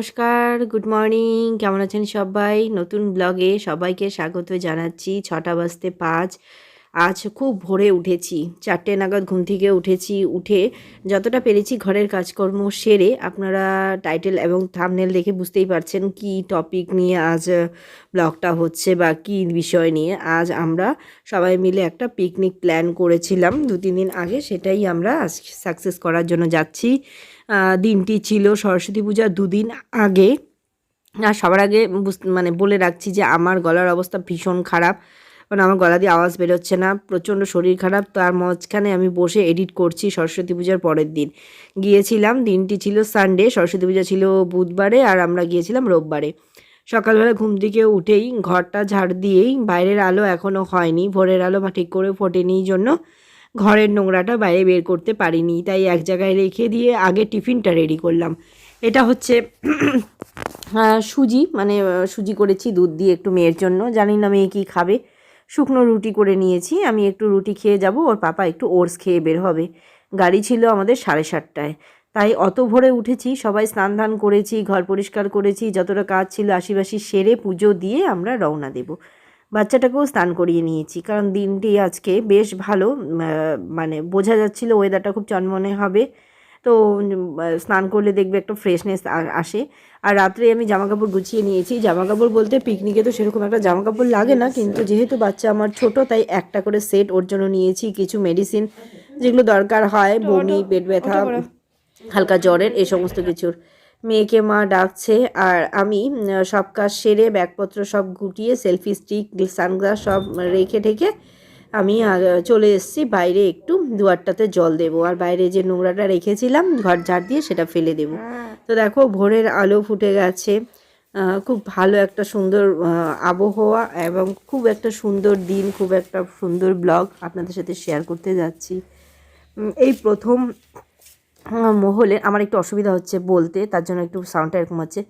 নমস্কার good morning কেমন আছেন সবাই? নতুন ব্লগে সবাইকে স্বাগত জানাচ্ছি ছটা বাজতে পাঁচ। আজ খুব ভোরে উঠেছি। চারটে নাগাদ ঘুম থেকে উঠেছি, উঠে যতটা পেরেছি ঘরের কাজকর্ম সেরে আপনারা টাইটেল এবং থামনেল দেখে বুঝতেই পারছেন কি টপিক নিয়ে আজ ব্লগটা হচ্ছে বা কি বিষয় নিয়ে। আজ আমরা সবাই মিলে একটা পিকনিক প্ল্যান করেছিলাম। দু, তিন দিন আগে সেটাই আমরা আজ সাকসেস করার জন্য যাচ্ছি। দিনটি ছিল সরস্বতী পূজার দুদিন আগে। আর সবার আগে মানে বলে রাখছি যে আমার গলার অবস্থা ভীষণ খারাপ। কারণ আমার গলা দিয়ে আওয়াজ বেরোচ্ছে না, প্রচণ্ড শরীর খারাপ তার মাঝখানে আমি বসে এডিট করছি সরস্বতী পূজার পরের দিন। গিয়েছিলাম, দিনটি ছিল সানডে সরস্বতী পূজা ছিল বুধবারে আর আমরা গিয়েছিলাম রোববারে। সকালবেলা ঘুম থেকে উঠেই ঘরটা ঝাড় দিয়েই বাইরের আলো এখনও হয়নি, ভোরের আলো বা ঠিক করে ফোটেনি জন্য ঘরের নোংরাটা বাইরে বের করতে পারিনি, তাই এক জায়গায় রেখে দিয়ে আগে টিফিনটা রেডি করলাম। এটা হচ্ছে সুজি মানে সুজি করেছি দুধ দিয়ে একটু মেয়ের জন্য, জানি না মেয়ে কী খাবে। শুকনো রুটি করে নিয়েছি। আমি একটু রুটি খেয়ে যাব, ওর পাপা একটু ওটস খেয়ে বের হবে। গাড়ি ছিল আমাদের সাড়ে সাতটায়। তাই অত ভোরে উঠেছি, সবাই স্নান ধান করেছি, ঘর পরিষ্কার করেছি, যতটা কাজ ছিল আশিবাসি সেরে পুজো দিয়ে আমরা রওনা দেব। বাচ্চাটাকেও স্নান করিয়ে নিয়েছি, কারণ দিনটি আজকে বেশ ভালো মানে বোঝা যাচ্ছিল ওয়েদারটা খুব চনমনে হবে। তো স্নান করলে দেখবে একটা ফ্রেশনেস আসে। আর রাত্রে আমি জামা কাপড় গুছিয়ে নিয়েছি। জামা কাপড় বলতে পিকনিকে তো সেরকম একটা জামা কাপড় লাগে না কিন্তু যেহেতু বাচ্চা আমার ছোট তাই একটা করে সেট ওর জন্য নিয়েছি কিছু মেডিসিন যেগুলো দরকার হয় বমি পেট ব্যথা হালকা জ্বরের এই সমস্ত কিছুর। মেয়েকে মা ডাকছে আর আমি সব কাজ সেরে ব্যাগপত্র সব গুটিয়ে সেলফি স্টিক সানগ্লাস সব রেখে ঠেকে আমি চলে এসেছি। বাইরে একটু দুয়ারটাতে জল দেবো। আর বাইরে যে নোংরাটা রেখেছিলাম ঘর ঝাড় দিয়ে সেটা ফেলে দেবো। তো দেখো ভোরের আলো ফুটে গেছে। খুব ভালো একটা সুন্দর আবহাওয়া এবং খুব একটা সুন্দর দিন খুব একটা সুন্দর ব্লগ আপনাদের সাথে শেয়ার করতে যাচ্ছি। এই প্রথম মহলে আমার একটু অসুবিধা হচ্ছে বলতে তার জন্য একটু সাউন্ডটা এরকম হচ্ছে।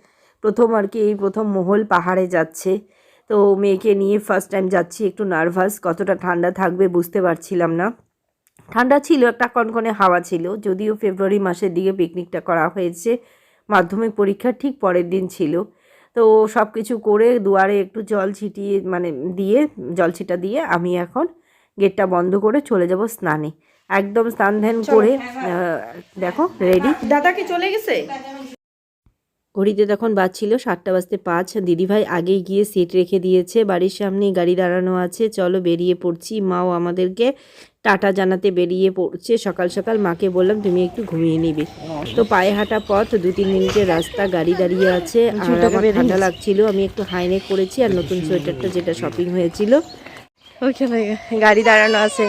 প্রথম আর কি এই প্রথম মহল পাহাড়ে যাচ্ছে। তো মেয়েকে নিয়ে ফার্স্ট টাইম যাচ্ছি একটু নার্ভাস কতটা ঠান্ডা থাকবে বুঝতে পারছিলাম না। ঠান্ডা ছিল একটা কনকনে হাওয়া ছিল যদিও ফেব্রুয়ারি মাসের দিকে পিকনিকটা করা হয়েছে মাধ্যমিক পরীক্ষার ঠিক পরের দিন ছিল। তো সব কিছু করে দুয়ারে একটু জল ছিটিয়ে মানে দিয়ে জল ছিটা দিয়ে আমি এখন গেটটা বন্ধ করে চলে যাব স্নানে। একদম স্নান ধ্যান করে দেখো রেডি দাদা কি চলে গেছে? ঘড়িতে তখন বাজছিল সাতটা বাজতে পাঁচ। দিদিভাই আগেই গিয়ে সিট রেখে দিয়েছে। বাড়ির সামনেই গাড়ি দাঁড়ানো আছে। চলো বেরিয়ে পড়ছি। মাও আমাদেরকে টাটা জানাতে বেরিয়ে পড়ছে। সকাল সকাল মাকে বললাম তুমি একটু ঘুমিয়ে নিবে। তো পায়ে হাঁটা পথ দু তিন মিনিটের রাস্তা গাড়ি দাঁড়িয়ে আছে। আর আমার ঠান্ডা লাগছিল। আমি একটু হাইনেক করেছি আর নতুন সোয়েটারটা যেটা শপিং হয়েছিল। ওইখানে গাড়ি দাঁড়ানো আছে।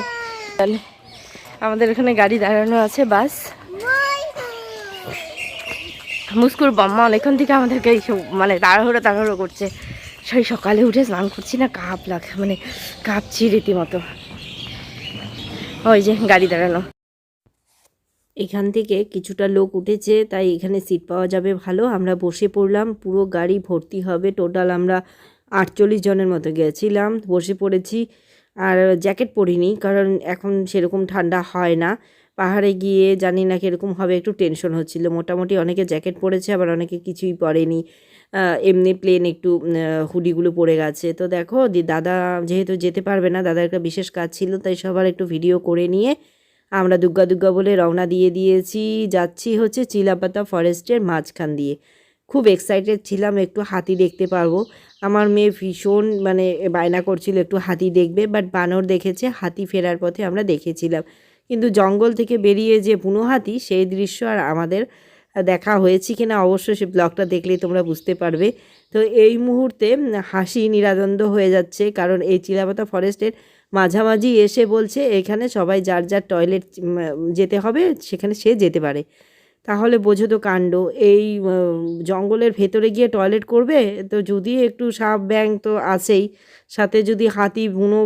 আমাদের এখানে গাড়ি দাঁড়ানো আছে বাস। মুস্কুর বাম্মা অনেকক্ষণ থেকে আমাদেরকে এই সব মানে তাড়াহুড়ো তাড়াহুড়ো করছে। সেই সকালে উঠে স্নান করছি না, কাপ লাগ মানে কাঁপছি রীতিমতো। ওই যে গাড়ি দাঁড়ানো এখান থেকে কিছুটা লোক উঠেছে, তাই এখানে সিট পাওয়া যাবে ভালো। আমরা বসে পড়লাম, পুরো গাড়ি ভর্তি হবে। টোটাল আমরা আটচল্লিশ জনের মতো গেছিলাম, বসে পড়েছি। আর জ্যাকেট পরিনি, কারণ এখন সেরকম ঠান্ডা হয় না। পাহাড়ে গিয়ে জানি না কীরকম হবে, একটু টেনশন হচ্ছিল। মোটামুটি অনেকে জ্যাকেট পরেছে, আবার অনেকে কিছুই পরেনি। এমনি প্লেন একটু হুডিগুলো পরে গেছে। তো দেখো দাদা যেহেতু যেতে পারবে না, দাদার একটা বিশেষ কাজ ছিল, তাই সবার একটু ভিডিও করে নিয়ে আমরা দুর্গা দুর্গা বলে রওনা দিয়ে দিয়েছি। যাচ্ছি হচ্ছে চিলাপাতা ফরেস্টের মাঝখান দিয়ে। খুব এক্সাইটেড ছিলাম, একটু হাতি দেখতে পারব। আমার মেয়ে ভীষণ মানে বায়না করছিল একটু হাতি দেখবে বাট বানর দেখেছে, হাতি ফেরার পথে আমরা দেখেছিলাম। কিন্তু জঙ্গল থেকে বেরিয়ে যে বুনো হাতি, সেই দৃশ্য আর আমাদের দেখা হয়েছে কিনা অবশ্যই সে ব্লগটা দেখলেই তোমরা বুঝতে পারবে। তো এই মুহূর্তে হাসি নিরাদন্দ হয়ে যাচ্ছে কারণ এই চিলাপাতা ফরেস্টের মাঝামাঝি এসে বলছে, এখানে সবাই যার যার টয়লেট যেতে হবে, সেখানে সে যেতে পারে। তাহলে বোঝো তো কাণ্ড। এই জঙ্গলের ভেতরে গিয়ে টয়লেট করবে, তো যদি একটু সাপ, ব্যাং তো আছেই, সাথে যদি হাতি বুনো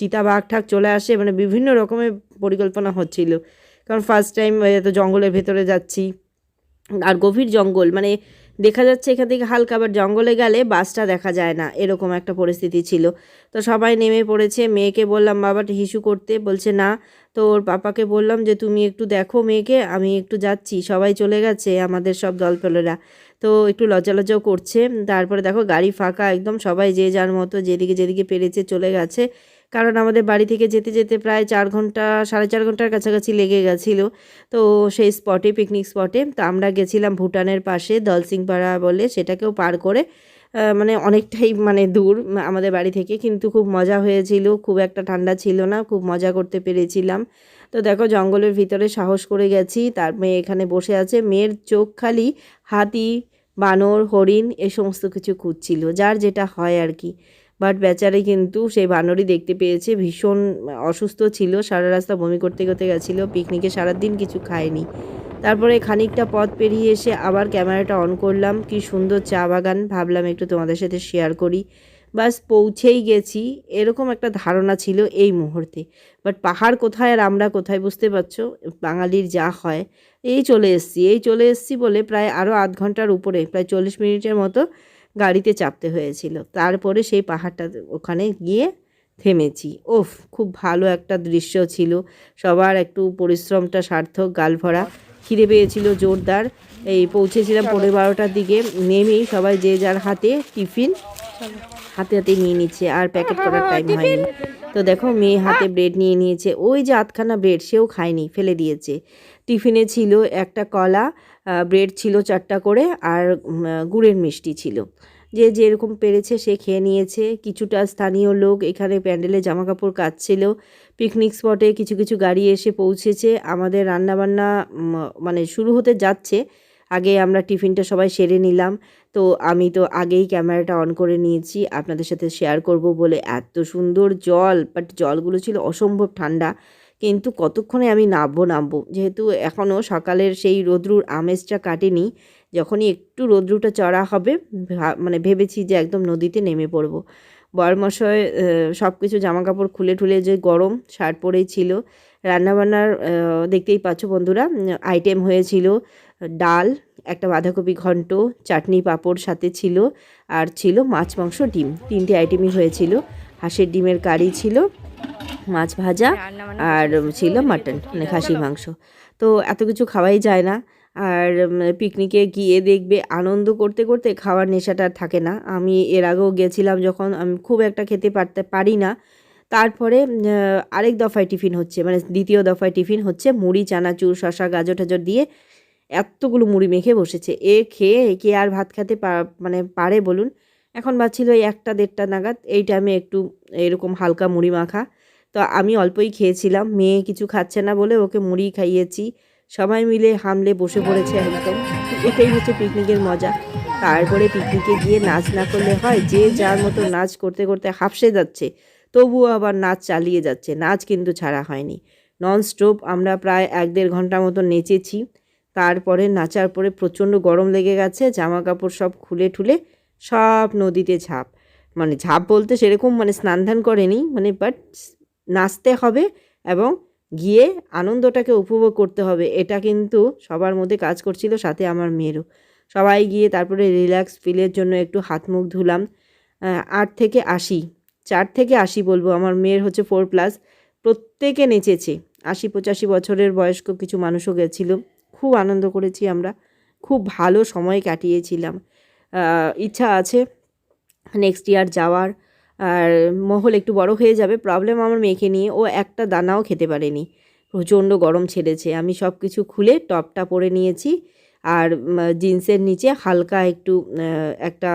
চিতা, বাঘ, ঠাক চলে আসে মানে বিভিন্ন রকমের পরিকল্পনা হচ্ছিল। কারণ ফার্স্ট টাইম এত জঙ্গলের ভেতরে যাচ্ছি। আর গভীর জঙ্গল মানে দেখা যাচ্ছে এখান থেকে হালকা আবার জঙ্গলে গেলে বাসটা দেখা যায় না, এরকম একটা পরিস্থিতি ছিল। তো সবাই নেমে পড়েছে, মেয়েকে বললাম, বাবা হিসু করতে। বলছে, না। তো ওর পাপাকে বললাম যে, তুমি একটু দেখো মেয়েকে, আমি একটু যাচ্ছি। সবাই চলে গেছে, আমাদের সব দলপলেরা। তো একটু লজ্জা লজ্জাও করছে। তারপরে দেখো গাড়ি ফাঁকা, একদম সবাই যে যার মতো, যেদিকে যেদিকে পেরেছে চলে গেছে। কারণ আমাদের বাড়ি থেকে যেতে যেতে প্রায় চার ঘণ্টা, সাড়ে চার ঘণ্টার কাছাকাছি লেগে গেছিল। তো সেই স্পটে পিকনিক স্পটে তো আমরা গেছিলাম ভুটানের পাশে, দলসিংপাড়া বলে, সেটাকেও পার করে মানে অনেকটাই মানে দূর আমাদের বাড়ি থেকে। কিন্তু খুব মজা হয়েছিল, খুব একটা ঠান্ডা ছিল না, খুব মজা করতে পেরেছিলাম। তো দেখো, জঙ্গলের ভিতরে সাহস করে গেছি, তার মেয়ে এখানে বসে আছে। মেয়ের চোখ খালি হাতি, বানর, হরিণ, এ সমস্ত কিছু খুঁজছিল, যার যেটা হয় আর কি। বাট বেচারে কিন্তু সেই বানরই দেখতে পেয়েছে, ভীষণ অসুস্থ ছিল, সারা রাস্তা বমি করতে করতে গেছিল, পিকনিকে সারাদিন কিছু খায়নি। তারপরে খানিকটা পথ পেরিয়ে এসে আবার ক্যামেরাটা অন করলাম, কি সুন্দর চা বাগান, ভাবলাম একটু তোমাদের সাথে শেয়ার করি। বাস পৌঁছেই গেছি, এরকম একটা ধারণা ছিল এই মুহূর্তে। বাট পাহাড় কোথায় আর আমরা কোথায় বুঝতে পারছ? বাঙালির যা হয়, এই চলে এসছি, এই চলে এসছি বলে প্রায় আরও আধ ঘণ্টার উপরে, প্রায় চল্লিশ মিনিটের মতো গাড়িতে চাপতে হয়েছিল। তারপরে সেই পাহাড়টা ওখানে গিয়ে থেমেছি। ওফ খুব ভালো একটা দৃশ্য ছিল। সবার একটু পরিশ্রমটা সার্থক গাল ভরা। খিদে পেয়েছিল জোরদার। এই পৌঁছেছিলাম পনেরো বারোটার দিকে। নেমেই সবাই যে যার হাতে টিফিন হাতে হাতে নিয়ে নিচ্ছে। আর প্যাকেট করার টাইম হয়নি। তো দেখো মেয়ে হাতে ব্রেড নিয়ে নিয়েছে। ওই যে আধখানা ব্রেড সেও খায়নি ফেলে দিয়েছে। টিফিনে ছিল একটা কলা ব্রেড ছিল চারটা করে আর গুড়ের মিষ্টি ছিল। যে যেরকম পেরেছে সে খেয়ে নিয়েছে। কিছুটা স্থানীয় লোক এখানে প্যান্ডেলে জামা কাপড় কাচ্ছিল পিকনিক স্পটে কিছু কিছু গাড়ি এসে পৌঁছেছে। আমাদের রান্নাবান্না মানে শুরু হতে যাচ্ছে। আগে আমরা টিফিনটা সবাই সেরে নিলাম। তো আমি তো আগেই ক্যামেরাটা অন করে নিয়েছি। আপনাদের সাথে শেয়ার করব বলে এত সুন্দর জল বাট জলগুলো ছিল অসম্ভব ঠান্ডা। কিন্তু কতক্ষণে আমি নামবো নামবো? যেহেতু এখনও সকালের সেই রোদ্রুর আমেজটা কাটেনি, যখনই একটু রোদ্রুটা চড়া হবে মানে ভেবেছি যে একদম নদীতে নেমে পড়ব। বরমশয় সব কিছু জামা কাপড় খুলে ঠুলে যে গরম, শার্ট পরেই ছিল। রান্নাবান্নার দেখতেই পাচ্ছ বন্ধুরা, আইটেম হয়েছিল ডাল, একটা বাঁধাকপি ঘন্ট, চাটনি পাঁপড় সাথে ছিল, আর ছিল মাছ, মাংস, ডিম। তিনটে আইটেমই হয়েছিল। হাঁসের ডিমের কারি ছিল মাছ ভাজা আর ছিল মাটন মানে খাসির মাংস। তো এত কিছু খাওয়াই যায় না। আর পিকনিকে গিয়ে দেখবে আনন্দ করতে করতে খাওয়ার নেশাটা আর থাকে না। আমি এর আগেও গেছিলাম যখন আমি খুব একটা খেতে পারতে পারি না। তারপরে আরেক দফায় টিফিন হচ্ছে মানে দ্বিতীয় দফায় টিফিন হচ্ছে মুড়ি চানাচুর শশা গাজর টাজর দিয়ে এতগুলো মুড়ি মেখে বসেছে। এ খেয়ে কে আর ভাত খেতে পা- মানে পারে বলুন? এখন বাজছিল এই একটা দেড়টা নাগাদ এই টাইমে একটু এরকম হালকা মুড়ি মাখা। তো আমি অল্পই খেয়েছিলাম। মেয়ে কিছু খাচ্ছে না বলে ওকে মুড়ি খাইয়েছি। সবাই মিলে হামলে বসে পড়েছে একদম। এটাই হচ্ছে পিকনিকের মজা। তারপরে পিকনিকে গিয়ে নাচ না করলে হয়, যে যার মতো নাচ করতে করতে হাফসে যাচ্ছে, তবুও আবার নাচ চালিয়ে যাচ্ছে। নাচ কিন্তু ছাড়া হয়নি। নন স্টপ আমরা প্রায় এক দেড় ঘণ্টা মতো নেচেছি। তারপরে নাচার পরে প্রচণ্ড গরম লেগে গেছে জামা কাপড় সব খুলে ঠুলে সব নদীতে ঝাঁপ। মানে ঝাঁপ বলতে সেরকম মানে স্নান ধান করেনি মানে বাট নাচতে হবে এবং গিয়ে আনন্দটাকে উপভোগ করতে হবে। এটা কিন্তু সবার মধ্যে কাজ করছিল সাথে আমার মেয়েরও। সবাই গিয়ে তারপরে রিল্যাক্স ফিলের জন্য একটু হাত মুখ ধুলাম। আট থেকে আশি, চার থেকে আশি বলব। আমার মেয়ের হচ্ছে ফোর প্লাস প্রত্যেকে নেচেছে। আশি পঁচাশি বছরের বয়স্ক কিছু মানুষও গেছিল। খুব আনন্দ করেছি আমরা। খুব ভালো সময় কাটিয়েছিলাম। ইচ্ছা আছে নেক্সট ইয়ার যাওয়ার। আর মহল একটু বড় হয়ে যাবে প্রবলেম আমার মেয়েকে নিয়ে। ও একটা দানাও খেতে পারেনি। প্রচণ্ড গরম ছেড়েছে। আমি সব কিছু খুলে টপটা পরে নিয়েছি আর জিন্সের নিচে হালকা একটু একটা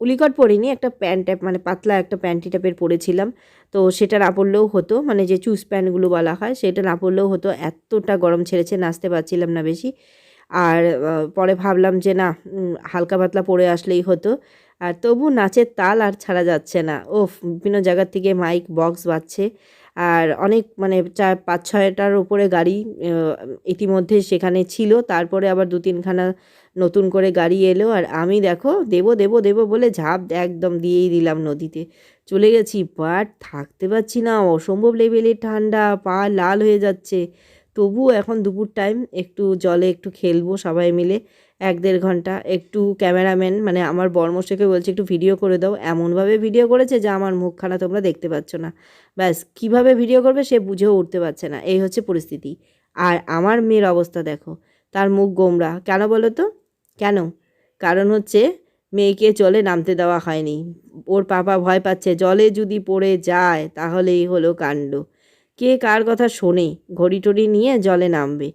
উলিকট পরিনি, একটা প্যান্ট টাইপ মানে পাতলা একটা প্যান্টি টাইপের পরেছিলাম। তো সেটা না পরলেও হতো মানে যে চুজ প্যান্টগুলো বলা হয়, সেটা না পরলেও হতো। এতটা গরম ছেড়েছে, নাচতে পারছিলাম না বেশি। আর পরে ভাবলাম যে না হালকা পাতলা পরে আসলেই হতো। আর তবু নাচের তাল আর ছাড়া যাচ্ছে না। ও বিভিন্ন জায়গার থেকে মাইক, বক্স বাজছে। আর অনেক মানে চার, পাঁচ, ছয়টার উপরে গাড়ি ইতিমধ্যে সেখানে ছিল। তারপরে আবার দু, তিনখানা নতুন করে গাড়ি এলো। আর আমি দেখো, দেব দেব দেব বলে ঝাঁপ একদম দিয়েই দিলাম নদীতে। চলে গেছি বাট থাকতে পারছি না। অসম্ভব লেভেলের ঠান্ডা, পা লাল হয়ে যাচ্ছে। তবুও এখন দুপুর টাইম একটু জলে একটু খেলব সবাই মিলে। এক দেড় ঘণ্টা। একটু ক্যামেরাম্যান মানে আমার বর্মশকে বলছে, একটু ভিডিও করে দাও। এমনভাবে ভিডিও করেছে যে আমার মুখখানা তোমরা দেখতে পাচ্ছ না। ব্যাস, কীভাবে ভিডিও করবে সে বুঝেও উঠতে পারছে না। এই হচ্ছে পরিস্থিতি। আর আমার মেয়ের অবস্থা দেখো, তার মুখ গোমরা কেন বলো তো? কেন? কারণ হচ্ছে মেয়েকে জলে নামতে দেওয়া হয়নি। ওর পাপা ভয় পাচ্ছে, জলে যদি পড়ে যায়, তাহলেই হলো কাণ্ড। কে কার কথা শোনে? ঘড়ি টড়ি নিয়ে জলে নামবে।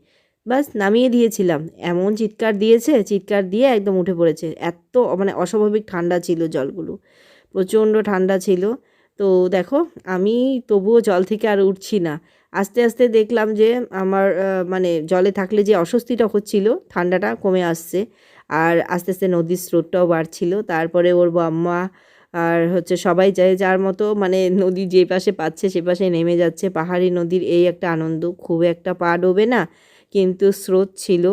বাস নামিয়ে দিয়েছিলাম। এমন চিৎকার দিয়েছে, চিৎকার দিয়ে একদম উঠে পড়েছে। এত মানে অস্বাভাবিক ঠান্ডা ছিল জলগুলো। প্রচণ্ড ঠান্ডা ছিল। তো দেখো, আমি তবুও জল থেকে আর উঠছি না। আস্তে আস্তে দেখলাম যে আমার মানে জলে থাকলে যে অস্বস্তিটা হচ্ছিল, ঠান্ডাটা কমে আসছে। আর আস্তে আস্তে নদীর স্রোতটাও বাড়ছিল। তারপরে ওর বাম্মা আর হচ্ছে সবাই যায় যার মতো মানে নদী যে পাশে পাচ্ছে, সে পাশে নেমে যাচ্ছে। পাহাড়ি নদীর এই একটা আনন্দ, খুব একটা পা ডোবে না। কিন্তু স্রোত ছিল,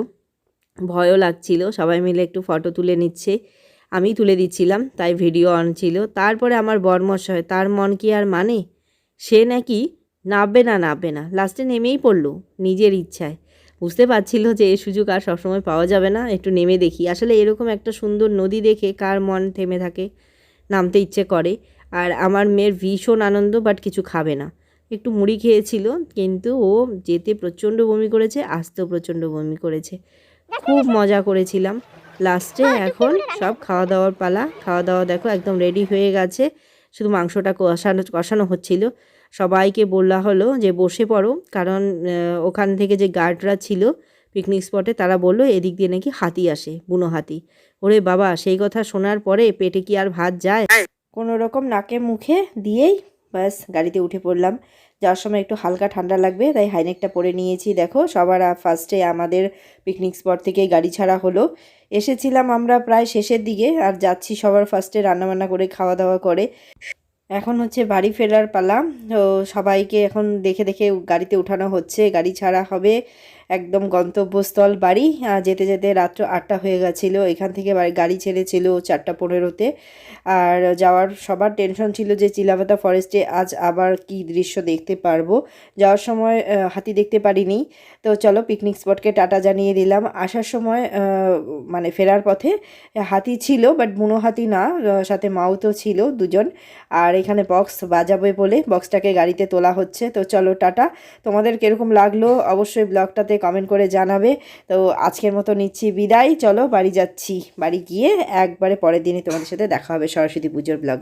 ভয়ও লাগছিল। সবাই মিলে একটু ফটো তুলে নিচ্ছে। আমি তুলে দিচ্ছিলাম, তাই ভিডিও অন ছিল। তারপরে আমার বর্মশয় তার মন কি আর মানে? সে নাকি নামবে না নামবে না। লাস্টে নেমেই পড়ল, নিজের ইচ্ছায়। বুঝতে পারছিল যে এই সুযোগ আর সবসময় পাওয়া যাবে না, একটু নেমে দেখি। আসলে এরকম একটা সুন্দর নদী দেখে কার মন থেমে থাকে, নামতে ইচ্ছে করে। আর আমার মেয়ের ভীষণ আনন্দ বাট কিছু খাবে না। একটু মুড়ি খেয়েছিল কিন্তু ও যেতে প্রচণ্ড বমি করেছে আসতেও প্রচণ্ড বমি করেছে। খুব মজা করেছিলাম। লাস্টে এখন সব খাওয়া দাওয়ার পালা। খাওয়া দাওয়া দেখো একদম রেডি হয়ে গেছে। শুধু মাংসটা কষানো কষানো হচ্ছিল। সবাইকে বললা হলো যে বসে পড়ো কারণ ওখান থেকে যে গার্ডরা ছিল পিকনিক স্পটে তারা বলল এদিক দিয়ে নাকি হাতি আসে বুনো হাতি। ওরে বাবা সেই কথা শোনার পরে পেটে কি আর ভাত যায়? কোনো রকম নাকে মুখে দিয়েই ব্যাস, গাড়িতে উঠে পড়লাম। যাওয়ার সময় একটু হালকা ঠান্ডা লাগবে, তাই হাইনেকটা পরে নিয়েছি। দেখো, সবার ফার্স্টে আমাদের পিকনিক স্পট থেকে গাড়ি ছাড়া হলো। এসেছিলাম আমরা প্রায় শেষের দিকে, আর যাচ্ছি সবার ফার্স্টে রান্নাবান্না করে খাওয়া দাওয়া করে। এখন হচ্ছে বাড়ি ফেরার পালা। তো সবাইকে এখন দেখে দেখে গাড়িতে উঠানো হচ্ছে, গাড়ি ছাড়া হবে। একদম গন্তব্যস্থল বাড়ি। যেতে যেতে রাত্র আটটা হয়ে গেছিল। এখান থেকে গাড়ি ছেড়েছিল চারটা পনেরোতে। আর যাওয়ার সবার টেনশন ছিল যে চিলাপাতা ফরেস্টে আজ আবার কি দৃশ্য দেখতে পারব। যাওয়ার সময় হাতি দেখতে পারিনি। তো চলো পিকনিক স্পটকে টাটা জানিয়ে দিলাম। আসার সময় মানে ফেরার পথে হাতি ছিল, বাট বুনো হাতি না সাথে মাউতো ছিল দুজন। আর এখানে বক্স বাজাবে বলে বক্সটাকে গাড়িতে তোলা হচ্ছে। তো চলো টাটা। তোমাদের কীরকম লাগল? অবশ্যই ব্লগটাতে কমেন্ট করে জানাবে। তো আজকের মতো নিচ্ছি বিদায়। চলো বাড়ি যাচ্ছি। বাড়ি গিয়ে একবারে পরের দিনই তোমাদের সাথে দেখা হবে সরস্বতী পুজোর ব্লগ